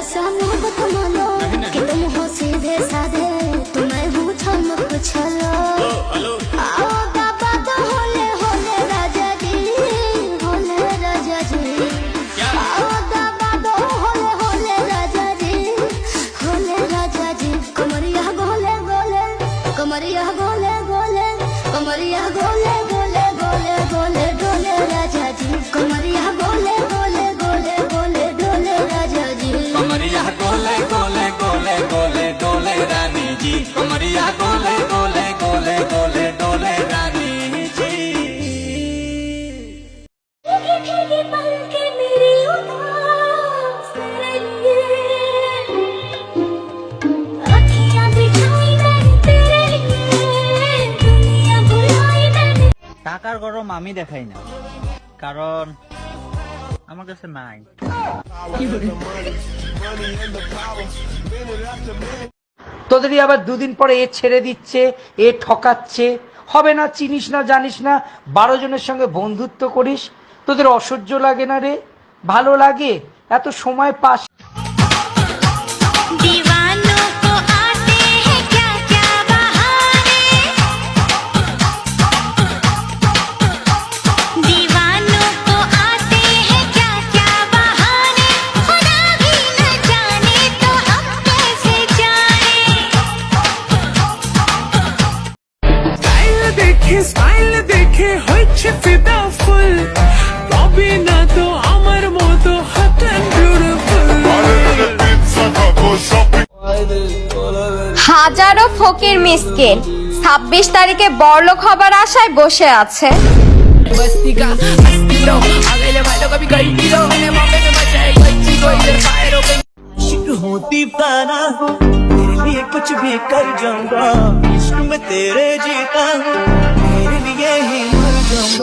सा मोहब्बत मानो कि तुम हो सीधे साधे तुम्हें छमक छलो। आओ बाबा तो होले होले राजा जी होले राजा जी। आओ बाबा तो होले होले राजा जी होले राजा जी। कमरिया गोले गोले कमरिया गोले गोले कमरिया गोले गोले गोले जी कमरिया गोले गोले गोले गोले डोले रानी जी भीगे भीगे पलके मेरी उदास तेरे लिए अखियां दिखाई मैंने तेरे लिए दुनिया बुलाई मैंने টাকার গরম আমি দেখাই না কারণ আমার কাছে নাই তোদেরই আবার দুদিন পরে এ ছেড়ে দিচ্ছে, এ ঠকাচ্ছে, হবে না, চিনিস না, জানিস না, বারো জনের সঙ্গে বন্ধুত্ব করিস, তোদের অসহ্য লাগে না রে, ভালো লাগে, এত সময় পাস দেখে স্টাইল দেখে হচ্ছে ফিদা ফুল তবে না তো আমার মতো হট অ্যান্ড বিউটিফুল হাজারো ফকির মিসকিন ছাব্বিশ তারিখে বড়লোক হবার আশায় বসে আছে बस्ती का हस्तिलो अगले वालों का भी गलतियों मैंने मौके पे बचाए बच्ची को इधर फायर हो गई इश्क हूँ दीवाना हूँ तेरे लिए कुछ भी कर जाऊंगा इश्क में तेरे जीता हूँ